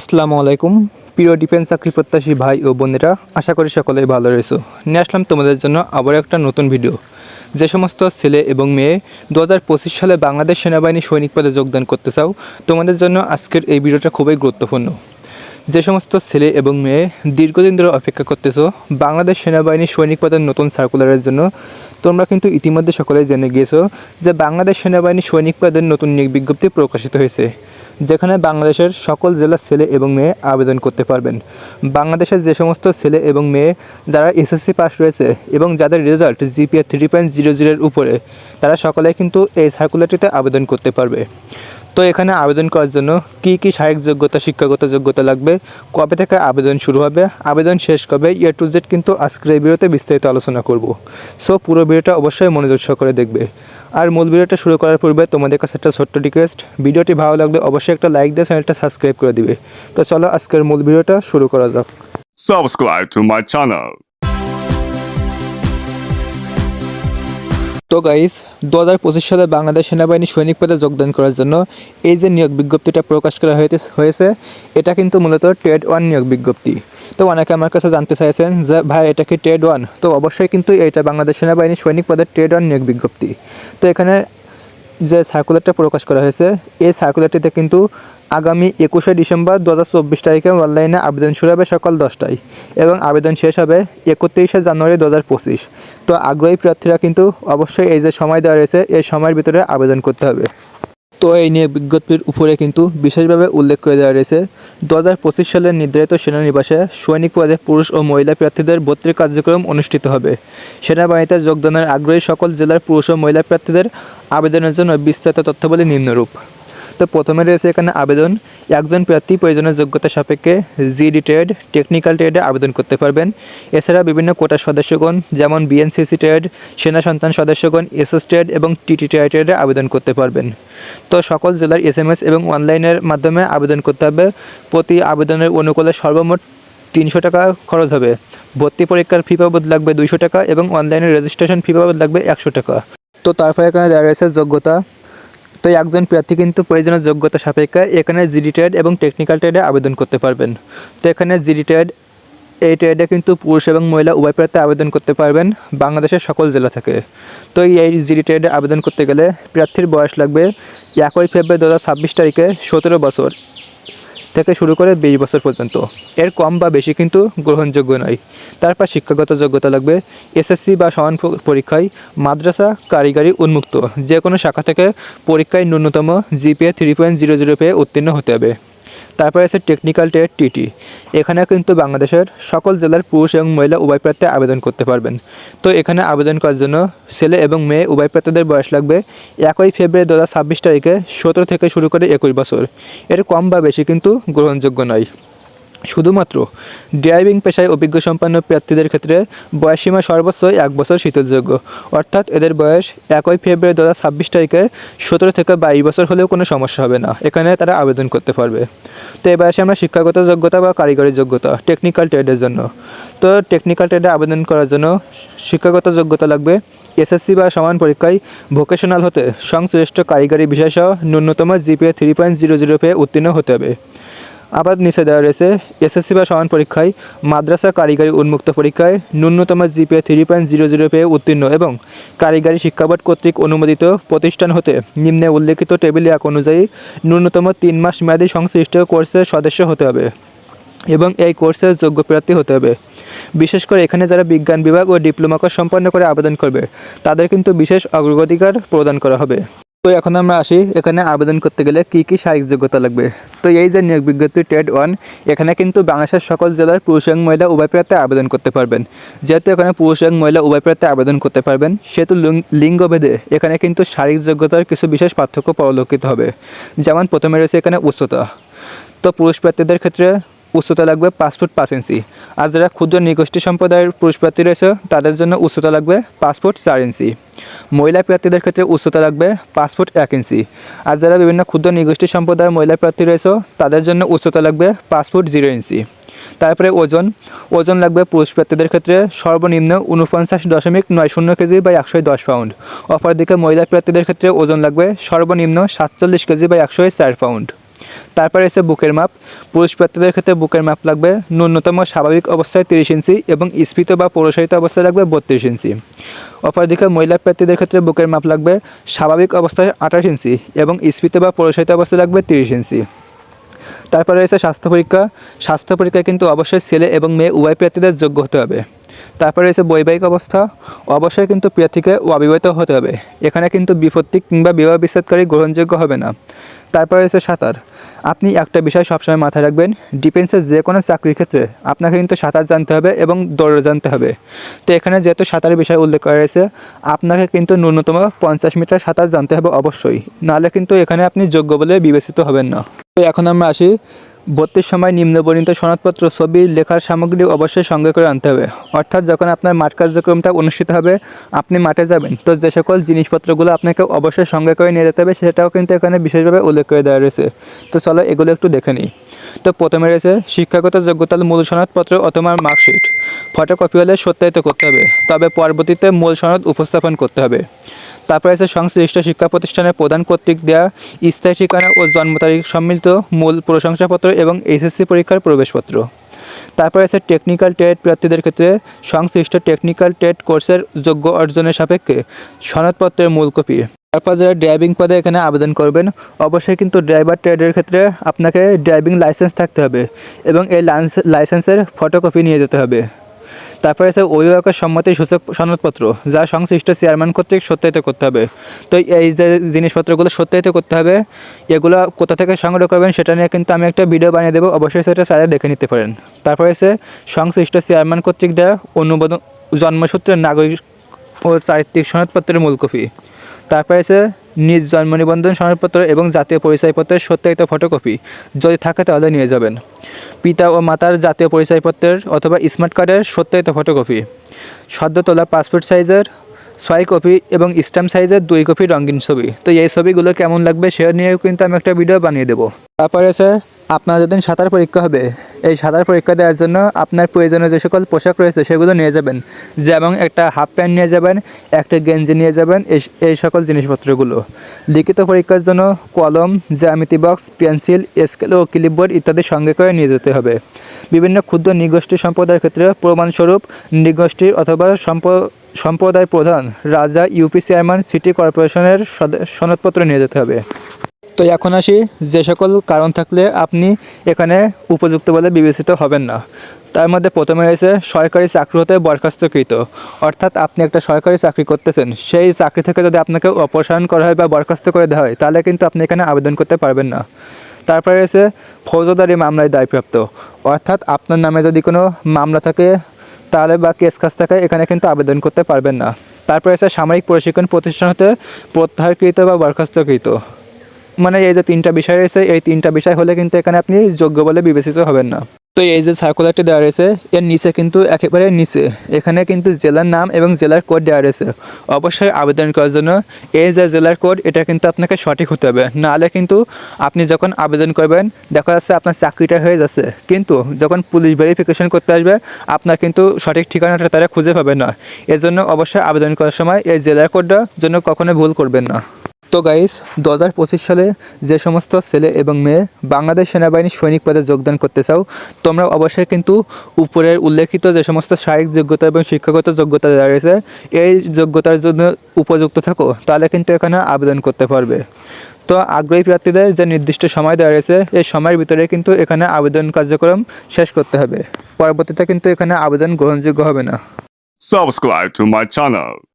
আসসালামু আলাইকুম। প্রিয় ডিফেন্স চাকরি প্রত্যাশী ভাই ও বোনেরা, আশা করি সকলেই ভালো রয়েছো। নিয়ে আসলাম তোমাদের জন্য আবার একটা নতুন ভিডিও। যে সমস্ত ছেলে এবং মেয়ে দু হাজার পঁচিশ সালে বাংলাদেশ সেনাবাহিনী সৈনিক পদে যোগদান করতে চাও, তোমাদের জন্য আজকের এই ভিডিওটা খুবই গুরুত্বপূর্ণ। যে সমস্ত ছেলে এবং মেয়ে দীর্ঘদিন ধরে অপেক্ষা করতেছো বাংলাদেশ সেনাবাহিনী সৈনিক পদের নতুন সার্কুলারের জন্য, তোমরা কিন্তু ইতিমধ্যে সকলেই জেনে গিয়েছো যে বাংলাদেশ সেনাবাহিনী সৈনিক পদের নতুন নিয়োগ বিজ্ঞপ্তি প্রকাশিত হয়েছে। যেখানে বাংলাদেশের সকল জেলার ছেলে এবং মেয়ে আবেদন করতে পারবেন। বাংলাদেশের যে সমস্ত ছেলে এবং মেয়ে যারা এসএসসি পাস রয়েছে এবং যাদের result GPA three point zero জিরোর উপরে, তারা সকলে কিন্তু এই সার্কুলারটিতে আবেদন করতে পারবে। তো এখানে আবেদন করার জন্য কী কী শারীরিক যোগ্যতা, শিক্ষাগত যোগ্যতা লাগবে, কবে থেকে আবেদন শুরু হবে, আবেদন শেষ কবে ইয়ার টু জেড কিন্তু আজকের এই ভিডিওতে বিস্তারিত আলোচনা করব। সো পুরো ভিডিওটা অবশ্যই মনোযোগ সহকারে দেখবে। আর মূল ভিডিওটা শুরু করার পূর্বে তোমাদের কাছে একটা ছোট্ট রিকোয়েস্ট ভিডিওটি ভালো লাগলে অবশ্যই একটা লাইক দিয়ে চ্যানেলটা সাবস্ক্রাইব করে দিবে। তো চলো আজকের মূল ভিডিওটা শুরু করা যাক। Subscribe to my channel. তো গাইস দু হাজার পঁচিশ সালে বাংলাদেশ সেনাবাহিনী সৈনিক পদে যোগদান করার জন্য এই যে নিয়োগ বিজ্ঞপ্তিটা প্রকাশ করা হয়েছে- এটা কিন্তু মূলত ট্রেড ওয়ান নিয়োগ বিজ্ঞপ্তি। তো অনেকে আমার কাছে জানতে চাইছেন যে, ভাই, এটা কি ট্রেড ওয়ান তো অবশ্যই কিন্তু এটা বাংলাদেশ সেনাবাহিনী সৈনিক পদের ট্রেড ওয়ান নিয়োগ বিজ্ঞপ্তি। তো এখানে যে সার্কুলারটা প্রকাশ করা হয়েছে, এই সার্কুলারটিতে কিন্তু আগামী একুশে ডিসেম্বর দু হাজার চব্বিশ তারিখে অনলাইনে আবেদন শুরু হবে সকাল দশটায় এবং আবেদন শেষ হবে একত্রিশে জানুয়ারি দু হাজার পঁচিশ। তো আগ্রহী প্রার্থীরা কিন্তু অবশ্যই এই যে সময় দেওয়া রয়েছে, এই সময়ের ভিতরে আবেদন করতে হবে। তো এই নিয়ে বিজ্ঞপ্তির উপরে কিন্তু বিশেষভাবে উল্লেখ করে দেওয়া রয়েছে। দু হাজার পঁচিশ সালের নির্ধারিত সেনানিবাসে সৈনিক পদে পুরুষ ও মহিলা প্রার্থীদের ভর্তির কার্যক্রম অনুষ্ঠিত হবে। সেনাবাহিনীতে যোগদানের আগ্রহী সকল জেলার পুরুষ ও মহিলা প্রার্থীদের আবেদনের জন্য বিস্তারিত তথ্যাবলী নিম্নরূপ। তো প্রথমে রয়েছে এখানে আবেদন। একজন প্রার্থী প্রয়োজনীয় যোগ্যতা সাপেক্ষে জিডি ট্রেড টেকনিক্যাল ট্রেডে আবেদন করতে পারবেন। এছাড়া বিভিন্ন কোটার সদস্যগণ, যেমন বিএনসিসি ট্রেড সেনা সন্তান সদস্যগণ এসএস ট্রেড এবং টিটি ট্রেডে আবেদন করতে পারবেন। তো সকল জেলার এসএমএস এবং অনলাইনের মাধ্যমে আবেদন করতে হবে। প্রতি আবেদনের অনুকূলে সর্বমোট তিনশো টাকা খরচ হবে। ভর্তি পরীক্ষার ফি বাবদ লাগবে দুইশো টাকা এবং অনলাইনে রেজিস্ট্রেশন ফি বাবদ লাগবে একশো টাকা। তো তারপরে এখানে দেওয়া রয়েছে যোগ্যতা। তো একজন প্রার্থী কিন্তু প্রয়োজনীয় যোগ্যতা সাপেক্ষে এখানে জিডি ট্রেড এবং টেকনিক্যাল ট্রেডে আবেদন করতে পারবেন। তো এখানে জিডি ট্রেড এই ট্রেডে কিন্তু পুরুষ এবং মহিলা উভয় প্রার্থী আবেদন করতে পারবেন, বাংলাদেশের সকল জেলা থেকে। তো এই জিডি ট্রেডে আবেদন করতে গেলে প্রার্থীর বয়স লাগবে একই ফেব্রুয়ারি দু হাজার ছাব্বিশ তারিখে সতেরো বছর। থেকে শুরু করে বিশ বছর পর্যন্ত। এর কম বা বেশি কিন্তু গ্রহণযোগ্য নয়। তারপর শিক্ষাগত যোগ্যতা লাগবে, এসএসসি বা সমান পরীক্ষায় মাদ্রাসা কারিগরি উন্মুক্ত। যে কোনো শাখা থেকে পরীক্ষায় ন্যূনতম GPA three point zero zero পেয়ে উত্তীর্ণ হতে হবে। তারপরে আছে টেকনিক্যাল টেট টিটি এখানে কিন্তু বাংলাদেশের সকল জেলার পুরুষ এবং মহিলা উভয় প্রার্থী আবেদন করতে পারবেন। তো এখানে আবেদন করার জন্য ছেলে এবং মেয়ে উভয় প্রার্থীদের বয়স লাগবে একই ফেব্রুয়ারি দু হাজার ছাব্বিশ তারিখে সতেরো থেকে শুরু করে একুশ বছর। এর কম বা বেশি কিন্তু গ্রহণযোগ্য নয়। শুধুমাত্র ড্রাইভিং পেশায় অভিজ্ঞ সম্পন্ন প্রার্থীদের ক্ষেত্রে বয়সীমা সর্বোচ্চ এক বছর শীতলযোগ্য। অর্থাৎ এদের বয়স একই ফেব্রুয়ারি দু ছাব্বিশ তারিখে সতেরো থেকে বাইশ বছর হলেও কোনো সমস্যা হবে না। এখানে তারা আবেদন করতে পারবে। তো এবার আসি আমরা শিক্ষাগত যোগ্যতা বা কারিগরি যোগ্যতা টেকনিক্যাল ট্রেডের জন্য। তো টেকনিক্যাল ট্রেডে আবেদন করার জন্য শিক্ষাগত যোগ্যতা লাগবে এসএসসি বা সমান পরীক্ষায় ভোকেশনাল হতে সংশ্লিষ্ট কারিগরি বিষয় সহ ন্যূনতম GPA three point zero zero পেয়ে উত্তীর্ণ হতে হবে। আবার নিচে দেওয়া রয়েছে, এসএসসি বা সমান পরীক্ষায় মাদ্রাসা কারিগরি উন্মুক্ত পরীক্ষায় ন্যূনতম GPA three point zero zero পেয়ে উত্তীর্ণ এবং কারিগরি শিক্ষাবোর্ড কর্তৃক অনুমোদিত প্রতিষ্ঠান হতে নিম্নে উল্লেখিত টেবিল এক অনুযায়ী ন্যূনতম তিন মাস মেয়াদী সংশ্লিষ্ট কোর্সের সদস্য হতে হবে এবং এই কোর্সের যোগ্য প্রার্থী হতে হবে। বিশেষ করে এখানে যারা বিজ্ঞান বিভাগ ও ডিপ্লোমা কোর্স সম্পন্ন করে আবেদন করবে, তাদের কিন্তু বিশেষ অগ্রাধিকার প্রদান করা হবে। তো এখন আমরা আসি এখানে আবেদন করতে গেলে কী কী শারীরিক যোগ্যতা লাগবে। তো এই যে নিয়োগ বিজ্ঞপ্তি ট্রেড ওয়ান, এখানে কিন্তু বাংলাদেশের সকল জেলার পুরুষ এবং মহিলা উভয় প্রার্থী আবেদন করতে পারবেন। যেহেতু এখানে পুরুষ এবং মহিলা উভয় প্রার্থী আবেদন করতে পারবেন, সেহেতু লিঙ্গভেদে এখানে কিন্তু শারীরিক যোগ্যতার কিছু বিশেষ পার্থক্য পরিলক্ষিত হবে। যেমন প্রথমে রয়েছে এখানে উচ্চতা। তো পুরুষ প্রার্থীদের ক্ষেত্রে উচ্চতা লাগবে পাঁচ ফুট পাঁচ ইঞ্চি। আর যারা ক্ষুদ্র নিগোষ্ঠী সম্প্রদায়ের পুরুষ প্রার্থী রয়েছে, তাদের জন্য উচ্চতা লাগবে পাঁচ ফুট চার ইঞ্চি। মহিলা প্রার্থীদের ক্ষেত্রে উচ্চতা লাগবে পাঁচ ফুট এক ইঞ্চি। আর যারা বিভিন্ন ক্ষুদ্র নিগোষ্ঠী সম্প্রদায়ের মহিলা প্রার্থী রয়েছে, তাদের জন্য উচ্চতা লাগবে পাঁচ ফুট জিরো ইঞ্চি। তারপরে ওজন। ওজন লাগবে পুরুষ প্রার্থীদের ক্ষেত্রে সর্বনিম্ন উনপঞ্চাশ দশমিক নয় শূন্য কেজি বা একশো দশ পাউন্ড। অপরদিকে মহিলা প্রার্থীদের ক্ষেত্রে ওজন লাগবে সর্বনিম্ন সাতচল্লিশ কেজি বা একশো চার পাউন্ড। তারপরে এসে বুকের মাপ। পুরুষ প্রার্থীদের ক্ষেত্রে বুকের মাপ লাগবে ন্যূনতম স্বাভাবিক অবস্থায় তিরিশ ইঞ্চি এবং স্ফীত বা প্রসারিত অবস্থায় লাগবে বত্রিশ ইঞ্চি। অপরদিকে মহিলা প্রার্থীদের ক্ষেত্রে বুকের মাপ লাগবে স্বাভাবিক অবস্থায় আঠাশ ইঞ্চি এবং স্ফীত বা প্রসারিত অবস্থায় লাগবে তিরিশ ইঞ্চি। তারপরে রয়েছে স্বাস্থ্য পরীক্ষা। স্বাস্থ্য পরীক্ষায় কিন্তু অবশ্যই ছেলে এবং মেয়ে উভয় প্রার্থীদের যোগ্য হতে হবে। তারপরে রয়েছে বৈবাহিক অবস্থা। অবশ্যই কিন্তু প্রার্থীকে অবিবাহিত হতে হবে। এখানে কিন্তু বিপত্তি কিংবা বিবাহ বিচ্ছেদকারী গ্রহণযোগ্য হবে না। তারপরে রয়েছে সাঁতার। আপনি একটা বিষয় সবসময় মাথায় রাখবেন ডিফেন্সের যে কোনো চাকরির ক্ষেত্রে আপনাকে কিন্তু সাঁতার জানতে হবে এবং দৌড় জানতে হবে। তো এখানে যেহেতু সাঁতারের বিষয় উল্লেখ করা রয়েছে আপনাকে কিন্তু ন্যূনতম পঞ্চাশ মিটার সাঁতার জানতে হবে অবশ্যই। নাহলে কিন্তু এখানে আপনি যোগ্য বলে বিবেচিত হবেন না। তো এখন আমরা আসি ভর্তির সময় নিম্নবর্ণিত সনদপত্র, ছবি, লেখার সামগ্রী অবশ্যই সঙ্গে করে আনতে হবে। অর্থাৎ যখন আপনার মাঠ কার্যক্রমটা অনুষ্ঠিত হবে, আপনি মাঠে যাবেন। তো যে সকল জিনিসপত্রগুলো আপনাকে অবশ্যই সঙ্গে করে নিয়ে যেতে হবে, সেটাও কিন্তু এখানে বিশেষভাবে উল্লেখ করে দেওয়া রয়েছে। তো চলো এগুলো একটু দেখে নিই। তো প্রথমে রয়েছে শিক্ষাগত যোগ্যতার মূল সনদপত্র অথবা মার্কশিট। ফটোকপি হলে সত্যায়িত করতে হবে, তবে পরবর্তীতে মূল সনদ উপস্থাপন করতে হবে। তারপরে আছে সংশ্লিষ্ট শিক্ষা প্রতিষ্ঠানের প্রধান কর্তৃক দেওয়া স্থায়ী ঠিকানা ও জন্ম তারিখ সম্মিলিত মূল প্রশংসাপত্র এবং এইচএসসি পরীক্ষার প্রবেশপত্র। তারপরে আছে টেকনিক্যাল ট্রেড প্রার্থীদের ক্ষেত্রে সংশ্লিষ্ট টেকনিক্যাল ট্রেড কোর্সের যোগ্য অর্জনের সাপেক্ষে সনদপত্রের মূল কপি। তারপর যারা ড্রাইভিং পদে এখানে আবেদন করবেন, অবশ্যই কিন্তু ড্রাইভার ট্রেডের ক্ষেত্রে আপনাকে ড্রাইভিং লাইসেন্স থাকতে হবে এবং এই লাইসেন্সের ফটোকপি নিয়ে যেতে হবে। তারপরে আছে অভিভাবকের সম্মতি সূচক সনদপত্র, যা সংশ্লিষ্ট চেয়ারম্যান কর্তৃক সত্যায়িত করতে হবে। তো এই যে জিনিসপত্রগুলো সত্যায়িত করতে হবে, এগুলো কোথা থেকে সংগ্রহ করবেন সেটা নিয়ে কিন্তু আমি একটা ভিডিও বানিয়ে দেবো। অবশ্যই সেটা স্যারে দেখে নিতে পারেন। তারপরে আছে সংশ্লিষ্ট চেয়ারম্যান কর্তৃক দেওয়া অনুমোদন জন্মসূত্রের নাগরিক ও চারিত্রিক সনদপত্রের মূল কপি। তারপরে আছে নিজ জন্ম নিবন্ধন সনদপত্র এবং জাতীয় পরিচয়পত্রের সত্যায়িত ফটোকপি। যদি থাকে তাহলে নিয়ে যাবেন। পিতা ও মাতার জাতীয় পরিচয়পত্রের অথবা স্মার্ট কার্ডের সত্যায়িত ফটোকপি। সদ্য তোলা পাসপোর্ট সাইজের ছয় কপি এবং স্ট্যাম্প সাইজের দুই কপি রঙিন ছবি। তো এই ছবিগুলো কেমন লাগবে সে নিয়েও কিন্তু আমি একটা ভিডিও বানিয়ে দেবো। তারপরে আছে আপনার যেদিন সাঁতার পরীক্ষা হবে, এই সাঁতার পরীক্ষা দেওয়ার জন্য আপনার প্রয়োজনীয় যে সকল পোশাক রয়েছে সেগুলো নিয়ে যাবেন। যেমন একটা হাফ প্যান্ট নিয়ে যাবেন, একটা গেঞ্জি নিয়ে যাবেন, এই সকল জিনিসপত্রগুলো। লিখিত পরীক্ষার জন্য কলম, জ্যামিতি বক্স, পেন্সিল, স্কেল ও ক্লিপবোর্ড ইত্যাদি সঙ্গে করে নিয়ে যেতে হবে। বিভিন্ন ক্ষুদ্র নিগোষ্ঠী সম্প্রদায়ের ক্ষেত্রে প্রমাণস্বরূপ নিগোষ্ঠীর অথবা সম্প, সম্প্রদায় প্রধান রাজা, ইউপি চেয়ারম্যান, সিটি কর্পোরেশনের সনদপত্র নিয়ে যেতে হবে। তো এখন আসি, যে সকল কারণ থাকলে আপনি এখানে উপযুক্ত বলে বিবেচিত হবেন না। তার মধ্যে প্রথমে রয়েছে, সরকারি চাকরি হতে বরখাস্তকৃত। অর্থাৎ আপনি একটা সরকারি চাকরি করতেছেন, সেই চাকরি থেকে যদি আপনাকে অপসারণ করা হয় বা বরখাস্ত করে দেওয়া হয়, তাহলে কিন্তু আপনি এখানে আবেদন করতে পারবেন না। তারপরে রয়েছে, ফৌজদারি মামলায় দায়প্রাপ্ত। অর্থাৎ আপনার নামে যদি কোনো মামলা থাকে, তাহলে বা কেস কাজ থাকে, এখানে কিন্তু আবেদন করতে পারবেন না। তারপরে আছে সামরিক প্রশিক্ষণ প্রতিষ্ঠান হতে প্রত্যাহারকৃত বা বরখাস্তকৃত। মানে এই যে তিনটা বিষয় রয়েছে, এই তিনটা বিষয় হলে কিন্তু এখানে আপনি যোগ্য বলে বিবেচিত হবেন না। তো এই যে সার্কুলারটি দেওয়া রয়েছে, এর নিচে কিন্তু একেবারে নিচে। এখানে কিন্তু জেলার নাম এবং জেলার কোড দেওয়া রয়েছে। অবশ্যই আবেদন করার জন্য এই যে জেলার কোড এটা কিন্তু আপনাকে সঠিক হতে হবে। নাহলে কিন্তু আপনি যখন আবেদন করবেন, দেখা যাচ্ছে আপনার চাকরিটা হয়ে যাচ্ছে। কিন্তু যখন পুলিশ ভেরিফিকেশন করতে আসবে, আপনার কিন্তু সঠিক ঠিকানাটা তারা খুঁজে পাবে না। এজন্য অবশ্যই আবেদন করার সময় এই জেলার কোডটা জন্য কখনোই ভুল করবেন না। তো গাইস দু হাজার পঁচিশ সালে যে সমস্ত ছেলে এবং মেয়ে বাংলাদেশ সেনাবাহিনীর সৈনিক পদে যোগদান করতে চাও, তোমরা অবশ্যই কিন্তু উপরের উল্লেখিত যে সমস্ত শারীরিক যোগ্যতা এবং শিক্ষাগত যোগ্যতা রয়েছে, এই যোগ্যতার জন্য উপযুক্ত থাকো, তাহলে কিন্তু এখানে আবেদন করতে পারবে। তো আগ্রহী প্রার্থীদের যে নির্দিষ্ট সময় দেওয়া রয়েছে, এই সময়ের ভিতরে কিন্তু এখানে আবেদন কার্যক্রম শেষ করতে হবে। পরবর্তীতে কিন্তু এখানে আবেদন গ্রহণযোগ্য হবে না। Subscribe to my channel.